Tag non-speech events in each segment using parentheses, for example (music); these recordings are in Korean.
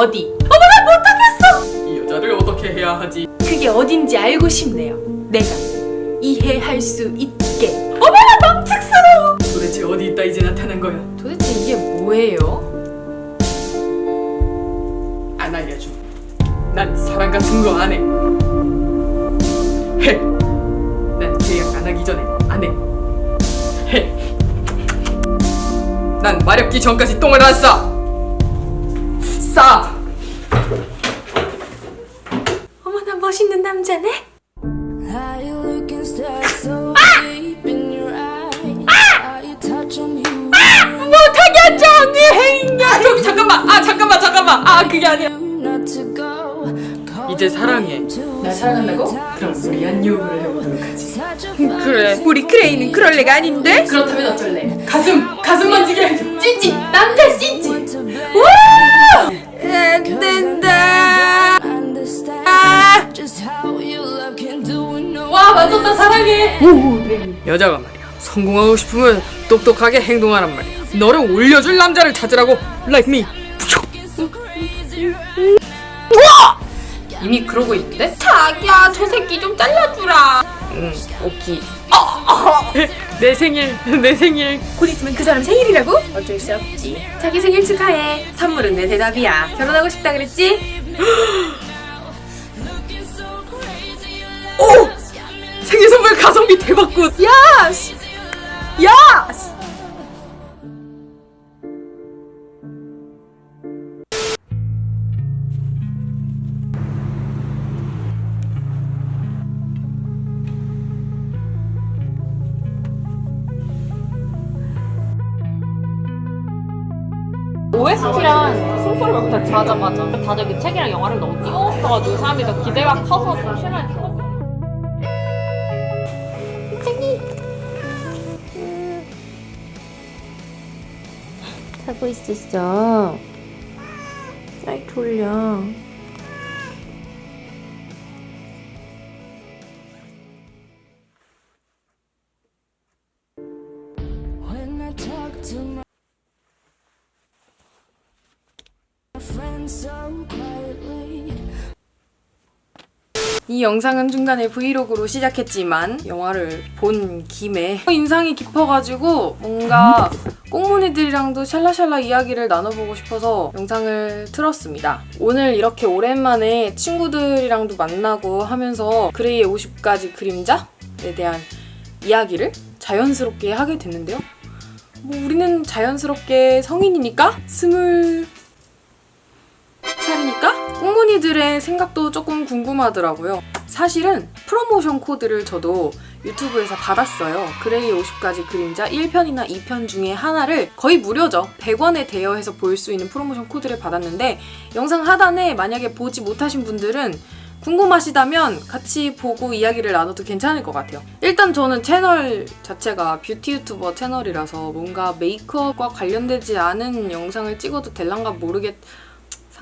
어디. 어머 나 못하겠어. 이 여자를 어떻게 해야 하지? 그게 어딘지 알고 싶네요. 내가 이해할 수 있게. 어머 나 깜짝스러워. 도대체 어디 있다 이제 나타난 거야? 도대체 이게 뭐예요? 안 알려줘. 난 사랑 같은 거 안 해. 해. 난 계약 안 하기 전에 안 해. 해. 난 마렵기 전까지 똥을 안 싸. 싸. 어머 나 멋있는 남자네. You touching you? 못하겠죠 언니. 야 저기 잠깐만. 아 잠깐만 잠깐만. 아 그게 go. 이제 사랑해. 날 사랑한다고? 그럼 우리 안녕을 해보도록 하지. 그래. 우리 크레이는 그럴 애가 아닌데? 그렇다면 어쩔래? 가슴 가슴 만지게 해줘. 찌찌 남자 찌찌. 안 된다. Understand just how your love can do it. No 와 만졌다 사랑해. 여자가 말이야 성공하고 싶으면 똑똑하게 행동하란 말이야 너를 올려줄 남자를 찾으라고 like me 이미 그러고 있는데? 자기야 저 새끼 좀 잘라주라. 응 오키 내 생일 내 생일 곧 있으면 그 사람 생일이라고? 어쩔 수 없지. 자기 생일 축하해. 선물은 내 대답이야. 결혼하고 싶다 그랬지? (gasps) 오 생일 선물 가성비 대박굿 야 씨. 야 씨. 그때 맞아 맞아 다들 그 책이랑 영화를 너무 띄워왔어가지고 사람들이 더 기대가 커서 좀 실망이 컸 자고 있었어. 아이 졸려. 이 영상은 중간에 브이로그로 시작했지만 영화를 본 김에 인상이 깊어가지고 뭔가 꽁무니들이랑도 샬라샬라 이야기를 나눠보고 싶어서 영상을 틀었습니다. 오늘 이렇게 오랜만에 친구들이랑도 만나고 하면서 그레이의 50가지 그림자에 대한 이야기를 자연스럽게 하게 됐는데요. 뭐 우리는 자연스럽게 성인이니까 스물 꽁무니들의 생각도 조금 궁금하더라고요. 사실은 프로모션 코드를 저도 유튜브에서 받았어요. 그레이 50가지 그림자 1편이나 2편 중에 하나를 거의 무료죠. 100원에 대여해서 볼 수 있는 프로모션 코드를 받았는데 영상 하단에 만약에 보지 못하신 분들은 궁금하시다면 같이 보고 이야기를 나눠도 괜찮을 것 같아요. 일단 저는 채널 자체가 뷰티 유튜버 채널이라서 뭔가 메이크업과 관련되지 않은 영상을 찍어도 될란가 모르겠...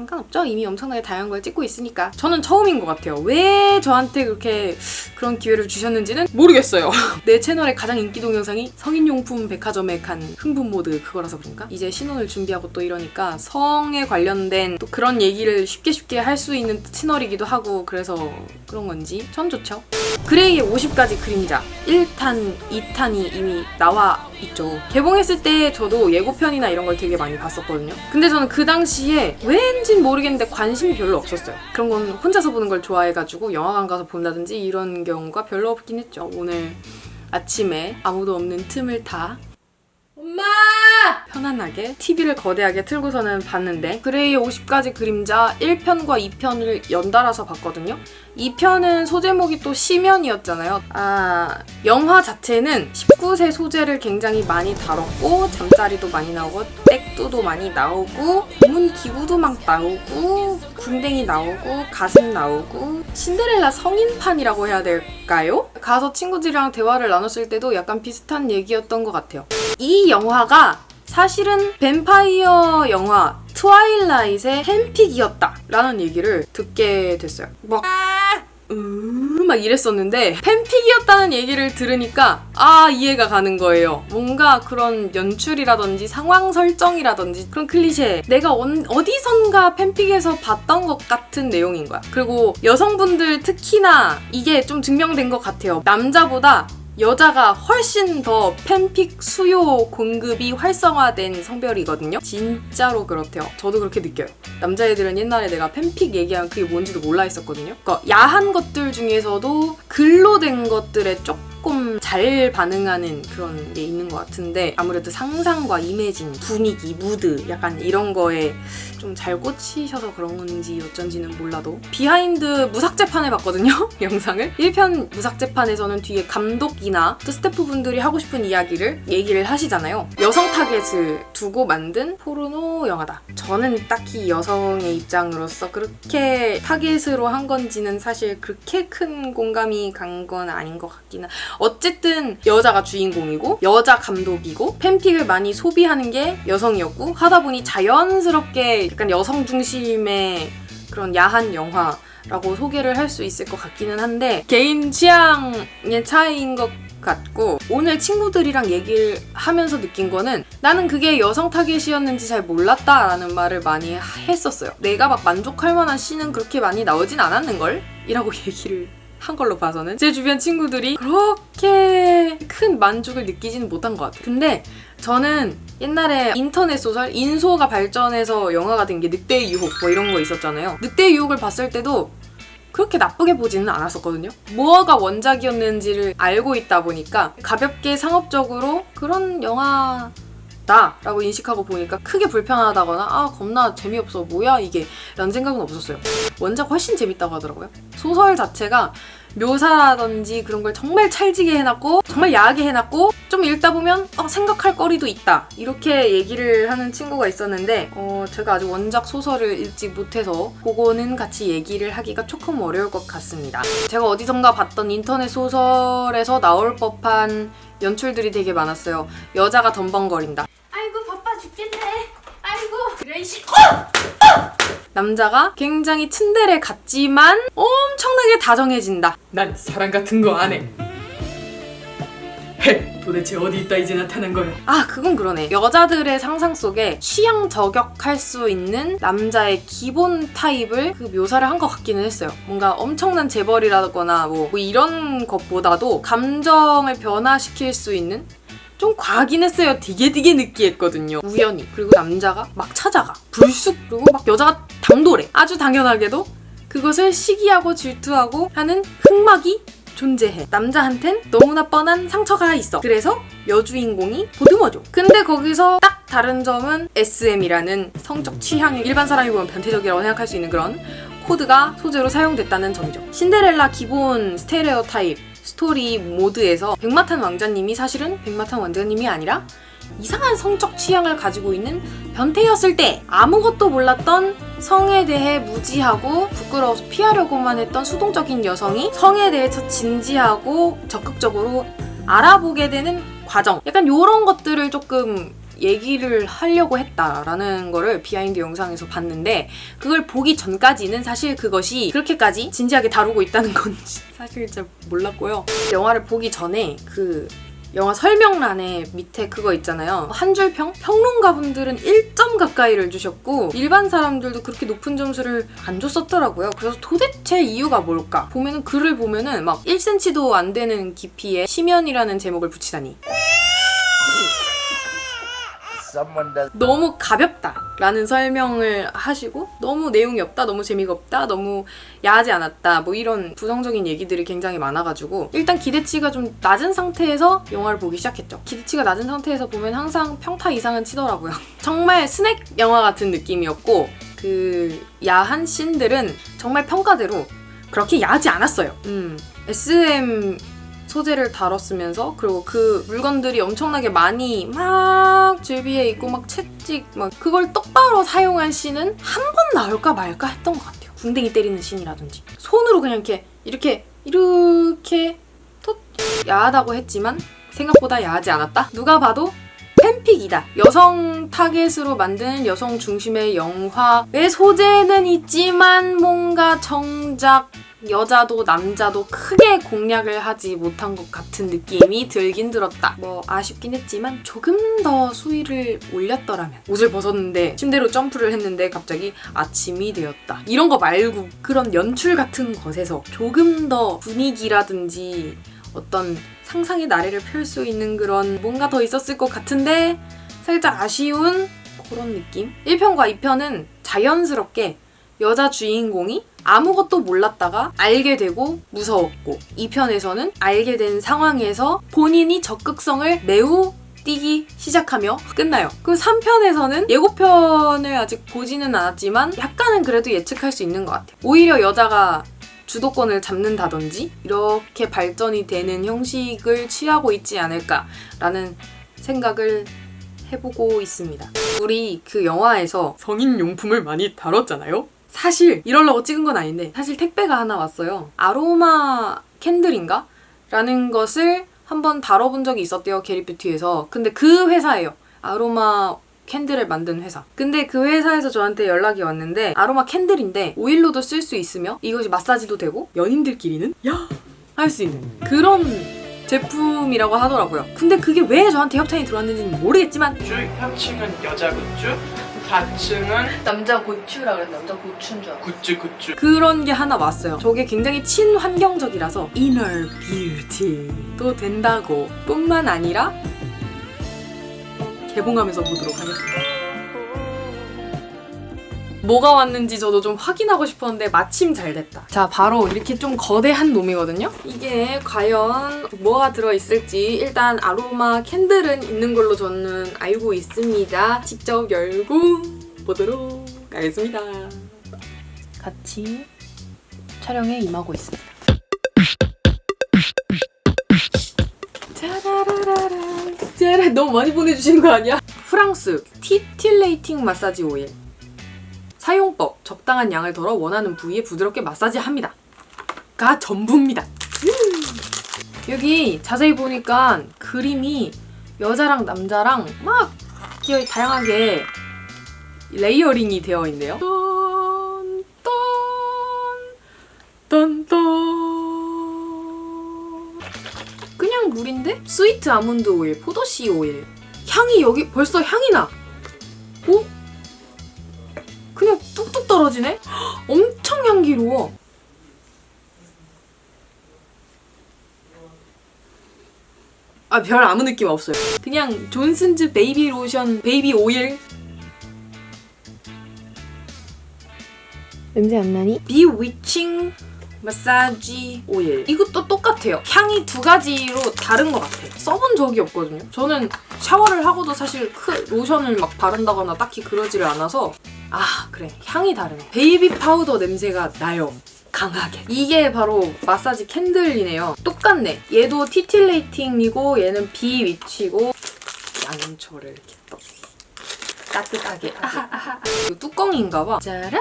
상관없죠? 이미 엄청나게 다양한 걸 찍고 있으니까. 저는 처음인 것 같아요. 왜 저한테 그렇게 그런 기회를 주셨는지는 모르겠어요. (laughs) 내 채널의 가장 인기 동영상이 성인용품 백화점에 간 흥분 모드 그거라서 그런가? 이제 신혼을 준비하고 또 이러니까 성에 관련된 또 그런 얘기를 쉽게 쉽게 할 수 있는 채널이기도 하고 그래서 그런 건지 전 좋죠. 그레이의 50가지 그림자 1탄, 2탄이 이미 나와 있죠. 개봉했을 때 저도 예고편이나 이런 걸 되게 많이 봤었거든요. 근데 저는 그 당시에 왠진 모르겠는데 관심이 별로 없었어요. 그런 건 혼자서 보는 걸 좋아해가지고 영화관 가서 본다든지 이런 경우가 별로 없긴 했죠. 오늘 아침에 아무도 없는 틈을 타 엄마! 편안하게 TV를 거대하게 틀고서는 봤는데 그레이의 50가지 그림자 1편과 2편을 연달아서 봤거든요. 2편은 소제목이 또 시면이었잖아요. 아, 영화 자체는 19세 소재를 굉장히 많이 다뤘고 잠자리도 많이 나오고 백두도 많이 나오고 문 기구도 막 나오고 궁뎅이 나오고 가슴 나오고 신데렐라 성인판이라고 해야 될까요? 가서 친구들이랑 대화를 나눴을 때도 약간 비슷한 얘기였던 것 같아요. 이 영화가 사실은 뱀파이어 영화 트와일라잇의 팬픽이었다 라는 얘기를 듣게 됐어요. 막 음, 막 이랬었는데 팬픽이었다는 얘기를 들으니까 아 이해가 가는 거예요. 뭔가 그런 연출이라든지 상황 설정이라든지 그런 클리셰 내가 언- 어디선가 팬픽에서 봤던 것 같은 내용인 거야. 그리고 여성분들 특히나 이게 좀 증명된 것 같아요. 남자보다 여자가 훨씬 더 팬픽 수요 공급이 활성화된 성별이거든요. 진짜로 그렇대요. 저도 그렇게 느껴요. 남자애들은 옛날에 내가 팬픽 얘기한 그게 뭔지도 몰라 했었거든요. 그러니까 야한 것들 중에서도 글로 된 것들에 조금 잘 반응하는 그런 게 있는 것 같은데 아무래도 상상과 이매진, 분위기, 무드 약간 이런 거에 좀 잘 꽂히셔서 그런 건지 어쩐지는 몰라도 비하인드 무삭제판을 봤거든요 (laughs) 영상을. 1편 무삭제판에서는 뒤에 감독이나 또 스태프분들이 하고 싶은 이야기를 얘기를 하시잖아요. 여성 타겟을 두고 만든 포르노 영화다. 저는 딱히 여성의 입장으로서 그렇게 타겟으로 한 건지는 사실 그렇게 큰 공감이 간 건 아닌 것 같기는 어쨌든 여자가 주인공이고 여자 감독이고 팬픽을 많이 소비하는 게 여성이었고 하다 보니 자연스럽게 약간 여성 중심의 그런 야한 영화 라고 소개를 할 수 있을 것 같기는 한데 개인 취향의 차이인 것 같고 오늘 친구들이랑 얘기를 하면서 느낀 거는 나는 그게 여성 타겟이었는지 잘 몰랐다라는 말을 많이 했었어요. 내가 막 만족할 만한 씬은 그렇게 많이 나오진 않았는걸? 이라고 (laughs) 얘기를 한 걸로 봐서는 제 주변 친구들이 그렇게 큰 만족을 느끼지는 못한 것 같아요. 근데 저는 옛날에 인터넷 소설 인소가 발전해서 영화가 된 게 늑대의 유혹 뭐 이런 거 있었잖아요. 늑대의 유혹을 봤을 때도 그렇게 나쁘게 보지는 않았었거든요. 뭐가 원작이었는지를 알고 있다 보니까 가볍게 상업적으로 그런 영화 다라고 인식하고 보니까 크게 불편하다거나 아 겁나 재미없어 뭐야 이게 라는 생각은 없었어요. 원작 훨씬 재밌다고 하더라고요. 소설 자체가 묘사라든지 그런 걸 정말 찰지게 해놨고 정말 야하게 해놨고 좀 읽다 보면 어, 생각할 거리도 있다 이렇게 얘기를 하는 친구가 있었는데 어, 제가 아직 원작 소설을 읽지 못해서 그거는 같이 얘기를 하기가 조금 어려울 것 같습니다. 제가 어디선가 봤던 인터넷 소설에서 나올 법한 연출들이 되게 많았어요. 여자가 덤벙거린다. 아이고 바빠 죽겠네. 아이고. 그래 씨. 남자가 굉장히 츤데레 같지만 엄청나게 다정해진다. 난 사랑 같은 거 안 해. 헤, 도대체 어디 있다 이제 나타난 거야? 아, 그건 그러네. 여자들의 상상 속에 취향 저격할 수 있는 남자의 기본 타입을 그 묘사를 한 것 같기는 했어요. 뭔가 엄청난 재벌이라거나 뭐, 뭐 이런 것보다도 감정을 변화시킬 수 있는 좀 과하긴 했어요. 되게 되게 느끼했거든요. 우연히. 그리고 남자가 막 찾아가. 불쑥. 그리고 막 여자가 당돌해. 아주 당연하게도 그것을 시기하고 질투하고 하는 흑막이 존재해. 남자한텐 너무나 뻔한 상처가 있어. 그래서 여주인공이 보듬어줘. 근데 거기서 딱 다른 점은 SM이라는 성적 취향이 일반 사람이 보면 변태적이라고 생각할 수 있는 그런 코드가 소재로 사용됐다는 점이죠. 신데렐라 기본 스테레오 타입 스토리 모드에서 백마탄 왕자님이 사실은 백마탄 왕자님이 아니라 이상한 성적 취향을 가지고 있는 변태였을 때 아무것도 몰랐던 성에 대해 무지하고 부끄러워서 피하려고만 했던 수동적인 여성이 성에 대해서 진지하고 적극적으로 알아보게 되는 과정. 약간 이런 것들을 조금 얘기를 하려고 했다라는 거를 비하인드 영상에서 봤는데 그걸 보기 전까지는 사실 그것이 그렇게까지 진지하게 다루고 있다는 건지 (laughs) 사실 잘 몰랐고요. 영화를 보기 전에 그 영화 설명란에 밑에 그거 있잖아요. 한 줄 평? 평론가분들은 1점 가까이를 주셨고 일반 사람들도 그렇게 높은 점수를 안 줬었더라고요. 그래서 도대체 이유가 뭘까? 보면은 글을 보면은 막 1cm도 안 되는 깊이에 심연이라는 제목을 붙이다니. 너무 가볍다라는 설명을 하시고 너무 내용이 없다, 너무 재미가 없다, 너무 야하지 않았다 뭐 이런 부정적인 얘기들이 굉장히 많아가지고 일단 기대치가 좀 낮은 상태에서 영화를 보기 시작했죠. 기대치가 낮은 상태에서 보면 항상 평타 이상은 치더라고요. (laughs) 정말 스낵 영화 같은 느낌이었고 그 야한 씬들은 정말 평가대로 그렇게 야하지 않았어요. 음, SM 소재를 다뤘으면서 그리고 그 물건들이 엄청나게 많이 막 줄비에 있고 막 채찍 막 그걸 똑바로 사용한 씬은 한 번 나올까 말까 했던 것 같아요. 궁뎅이 때리는 씬이라든지 손으로 그냥 이렇게 이렇게 이렇게 톡 야하다고 했지만 생각보다 야하지 않았다. 누가 봐도 팬픽이다. 여성 타겟으로 만든 여성 중심의 영화의 소재는 있지만 뭔가 정작 여자도 남자도 크게 공략을 하지 못한 것 같은 느낌이 들긴 들었다. 뭐 아쉽긴 했지만 조금 더 수위를 올렸더라면 옷을 벗었는데 침대로 점프를 했는데 갑자기 아침이 되었다. 이런 거 말고 그런 연출 같은 것에서 조금 더 분위기라든지 어떤 상상의 나래를 펼 수 있는 그런 뭔가 더 있었을 것 같은데 살짝 아쉬운 그런 느낌? 1편과 2편은 자연스럽게 여자 주인공이 아무것도 몰랐다가 알게 되고 무서웠고 2편에서는 알게 된 상황에서 본인이 적극성을 매우 띄기 시작하며 끝나요. 그럼 3편에서는 예고편을 아직 보지는 않았지만 약간은 그래도 예측할 수 있는 것 같아요. 오히려 여자가 주도권을 잡는다든지 이렇게 발전이 되는 형식을 취하고 있지 않을까라는 생각을 해보고 있습니다. 우리 그 영화에서 성인 용품을 많이 다뤘잖아요. 사실 이러려고 찍은 건 아닌데 사실 택배가 하나 왔어요. 아로마 캔들인가? 라는 것을 한번 다뤄본 적이 있었대요. 게리뷰티에서. 근데 그 회사예요. 아로마 캔들을 만든 회사. 근데 그 회사에서 저한테 연락이 왔는데 아로마 캔들인데 오일로도 쓸 수 있으며 이것이 마사지도 되고 연인들끼리는 야! 할 수 있는 그런 제품이라고 하더라고요. 근데 그게 왜 저한테 협찬이 들어왔는지는 모르겠지만 굿즈, 현층은 여자 굿즈, 4층은 남자 고추라 그랬 남자 고추인 줄 알고. 굿즈 굿즈. 그런 게 하나 왔어요. 저게 굉장히 친환경적이라서 inner beauty도 된다고 뿐만 아니라 개봉하면서 보도록 하겠습니다. 뭐가 왔는지 저도 좀 확인하고 싶었는데 마침 잘 됐다. 자, 바로 이렇게 좀 거대한 놈이거든요. 이게 과연 뭐가 들어있을지 일단 아로마 캔들은 있는 걸로 저는 알고 있습니다. 직접 열고 보도록 하겠습니다. 같이 촬영에 임하고 있습니다. 짜라라라라. 짜라 너무 많이 보내주시는 거 아니야? 프랑스 티틸레이팅 마사지 오일 사용법 적당한 양을 덜어 원하는 부위에 부드럽게 마사지합니다. 가 전부입니다. 음. 여기 자세히 보니까 그림이 여자랑 남자랑 막 다양하게 레이어링이 되어 있네요. 딴, 딴, 딴. 그냥 물인데? 스위트 아몬드 오일, 포도씨 오일. 향이 여기 벌써 향이 나. 오? 그냥 뚝뚝 떨어지네? 헉, 엄청 향기로워. 아, 별 아무 느낌 없어요. 그냥 존슨즈 베이비 로션, 베이비 오일. 냄새 안 나니? 비위칭 마사지 오일. 이것도 똑같아요. 향이 두 가지로 다른 것 같아. 써본 적이 없거든요. 저는 샤워를 하고도 사실 크 로션을 막 바른다거나 딱히 그러지를 않아서 아 그래 향이 다르네. 베이비 파우더 냄새가 나요. 강하게. 이게 바로 마사지 캔들이네요. 똑같네. 얘도 티틸레이팅이고 얘는 비위치고 양초를 이렇게 또 따뜻하게. 아하, 아하. 이거 뚜껑인가 봐. 짜라라.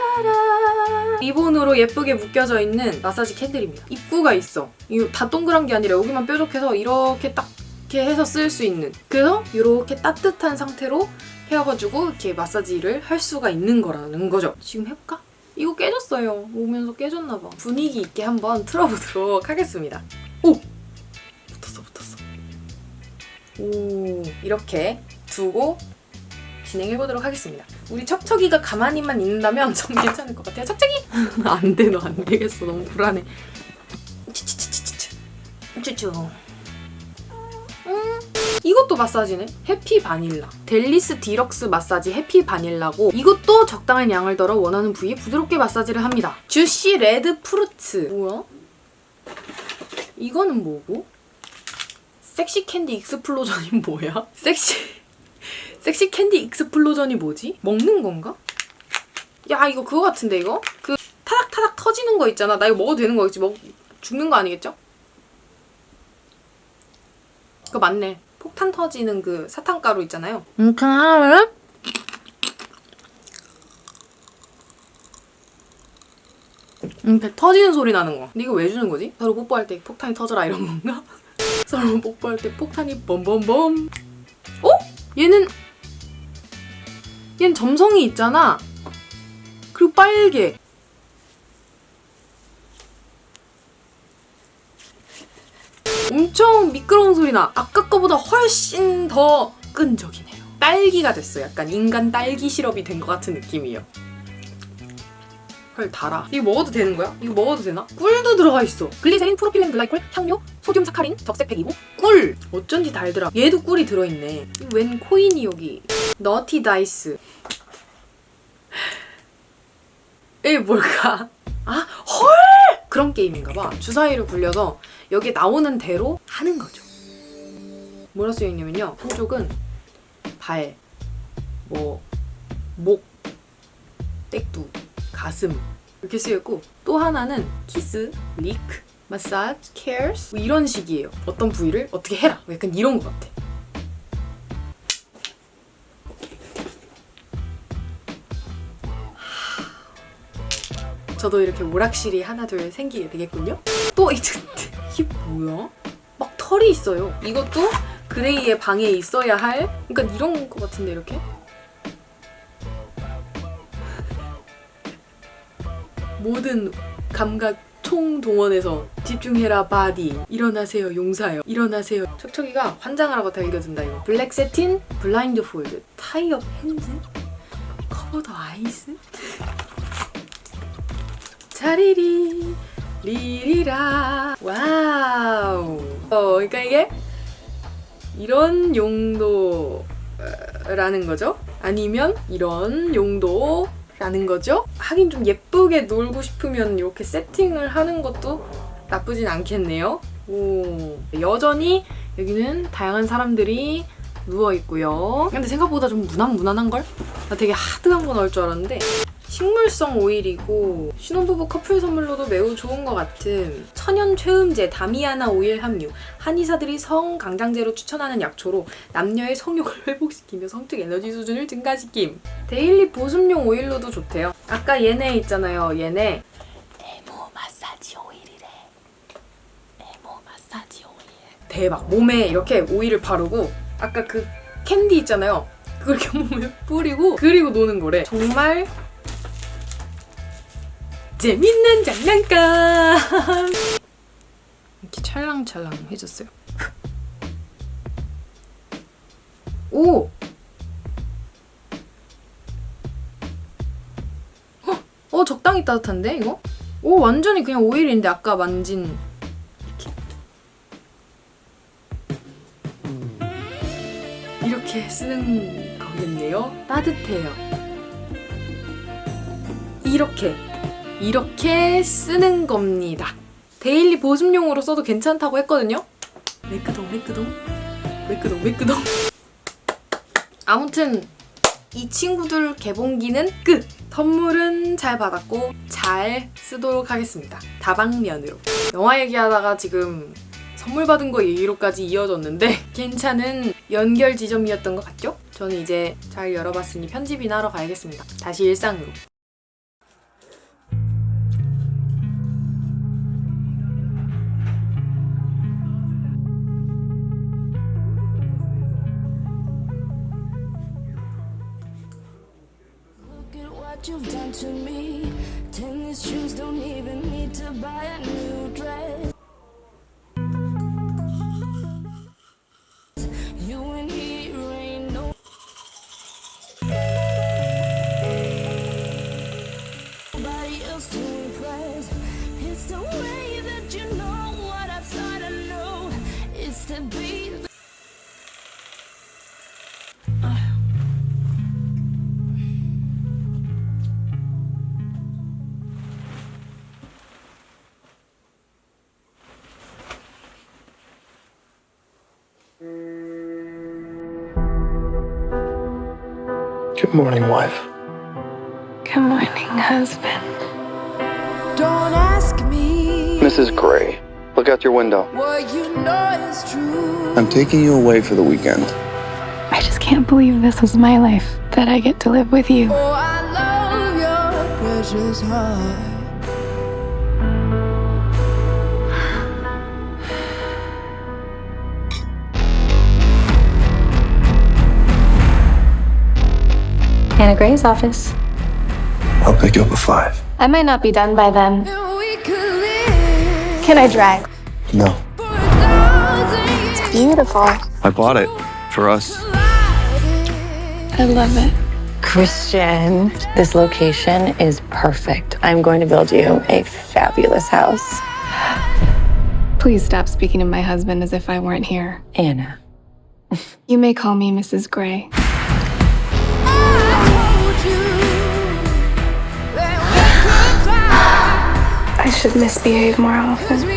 리본으로 예쁘게 묶여져 있는 마사지 캔들입니다. 입구가 있어. 이거 다 동그란 게 아니라 여기만 뾰족해서 이렇게 딱 이렇게 해서 쓸 수 있는. 그래서 이렇게 따뜻한 상태로 해가지고 이렇게 마사지를 할 수가 있는 거라는 거죠. 지금 해볼까? 이거 깨졌어요. 오면서 깨졌나 봐. 분위기 있게 한번 틀어보도록 하겠습니다. 오! 붙었어, 붙었어. 오, 이렇게 두고 진행해보도록 하겠습니다. 우리 척척이가 가만히만 있는다면 전 (laughs) 괜찮을 것 같아요. 척척이! (laughs) 안 돼, 너 안 되겠어. 너무 불안해. 치치치치치치. 쭈쭈. 음, 이것도 마사지네. 해피 바닐라. 델리스 디럭스 마사지 해피 바닐라고 이것도 적당한 양을 덜어 원하는 부위에 부드럽게 마사지를 합니다. 주시 레드 프루츠. 뭐야? 이거는 뭐고? 섹시 캔디 익스플로전이 (laughs) 뭐야? 섹시 섹시 캔디 익스플로전이 뭐지? 먹는 건가? 야 이거 그거 같은데 이거? 그 타닥타닥 터지는 거 있잖아. 나 이거 먹어도 되는 거겠지? 먹 죽는 거 아니겠죠? 그거 맞네. 폭탄 터지는 그 사탕가루 있잖아요. 이렇게 하면 이렇게 터지는 소리 나는 거. 근데 이거 왜 주는 거지? 서로 뽀뽀할 때 폭탄이 터져라 이런 건가? (laughs) 서로 뽀뽀할 때 폭탄이 범범범. 어? 얘는 얘는 점성이 있잖아. 그리고 빨개. 엄청 미끄러운 소리 나. 아까 거보다 훨씬 더 끈적이네요. 딸기가 됐어요. 약간 인간 딸기 시럽이 된 것 같은 느낌이에요. 헐 달아. 이거 먹어도 되는 거야? 이거 먹어도 되나? 꿀도 들어가 있어. 글리세린, 프로필렌 글라이콜, 향료, 소듐 사카린, 적색 125, 꿀. 어쩐지 달더라. 얘도 꿀이 들어있네. 웬 코인이 여기? 너티 다이스. (laughs) 이게 뭘까? 아, 헐! 그런 게임인가 봐. 주사위를 굴려서 여기 나오는 대로 하는 거죠. 뭐라 쓰여 있냐면요. 한쪽은 발, 뭐, 목, 땡두, 가슴 이렇게 쓰여 있고 또 하나는 키스, 리크, 마사지, 케어스 뭐 이런 식이에요. 어떤 부위를 어떻게 해라. 뭐 약간 이런 것 같아. 저도 이렇게 오락실이 하나 둘 생기게 되겠군요. 또 이게 뭐야? 막 털이 있어요. 이것도 그레이의 방에 있어야 할 그러니까 이런 것 같은데 이렇게? 모든 감각 총동원해서 집중해라 바디. 일어나세요 용사요 일어나세요. 척척이가 환장을 하고 달겨든다 이거. 블랙 세틴 블라인드 폴드. 타이업 핸즈 커버 더 아이스 자리리 리리라. 와우. 어 그러니까 이게 이런 용도라는 거죠? 아니면 이런 용도라는 거죠? 하긴 좀 예쁘게 놀고 싶으면 이렇게 세팅을 하는 것도 나쁘진 않겠네요. 오. 여전히 여기는 다양한 사람들이 누워 있고요. 근데 생각보다 좀 무난무난한 걸? 나 되게 하드한 거 넣을 줄 알았는데 식물성 오일이고 신혼부부 커플 선물로도 매우 좋은 것 같은 천연 최음제 다미아나 오일 함유. 한의사들이 성 강장제로 추천하는 약초로 남녀의 성욕을 회복시키며 성적 에너지 수준을 증가시킴. 데일리 보습용 오일로도 좋대요. 아까 얘네 있잖아요. 얘네. 에모 마사지 오일이래. 에모 마사지 오일. 대박. 몸에 이렇게 오일을 바르고 아까 그 캔디 있잖아요. 그걸 이렇게 (laughs) 몸에 뿌리고 그리고 노는 거래. 정말 재밌는 장난감 (laughs) 이렇게 찰랑찰랑 해줬어요 (laughs) 오 어, (gasps) 어 적당히 따뜻한데 이거? 오 완전히 그냥 오일인데 아까 만진 이렇게 쓰는 거겠네요. 따뜻해요. 이렇게 이렇게 쓰는 겁니다. 데일리 보습용으로 써도 괜찮다고 했거든요. 매끄동 매끄동 매끄동 매끄동. 아무튼 이 친구들 개봉기는 끝. 선물은 잘 받았고 잘 쓰도록 하겠습니다. 다방면으로. 영화 얘기하다가 지금 선물 받은 거 얘기로까지 이어졌는데 (laughs) 괜찮은 연결 지점이었던 것 같죠? 저는 이제 잘 열어봤으니 편집이나 하러 가야겠습니다. 다시 일상으로. What you've done to me. Tennis shoes don't even need to buy a new dress. Good morning, wife. Good morning, husband. Don't ask me Mrs. Gray, look out your window. what you know is true. I'm taking you away for the weekend. I just can't believe this is my life, that I get to live with you. Oh, I love your precious heart. Hannah Gray's office. I'll pick you up at five. I might not be done by then. And we could live Can I drive? No. It's beautiful. I bought it for us. I love it. Christian, this location is perfect. I'm going to build you a fabulous house. (gasps) Please stop speaking of my husband as if I weren't here. Anna. You may call me Mrs. Gray. I should misbehave more often.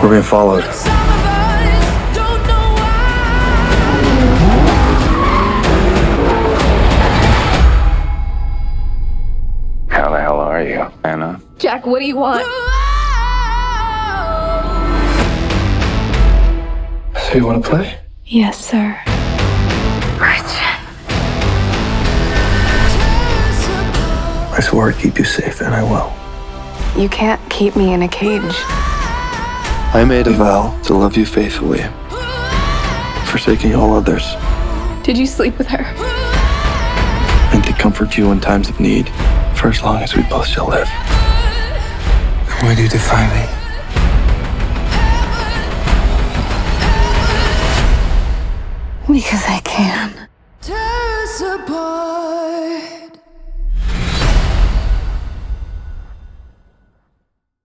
We're being followed. How the hell are you, Anna? Jack, what do you want? So you want to play? Yes, sir. I swore I'd keep you safe, and I will. You can't keep me in a cage. I made a vow to love you faithfully, forsaking all others, Did you sleep with her? and to comfort you in times of need, for as long as we both shall live. Why do you defy me? Because I can. Tear us apart.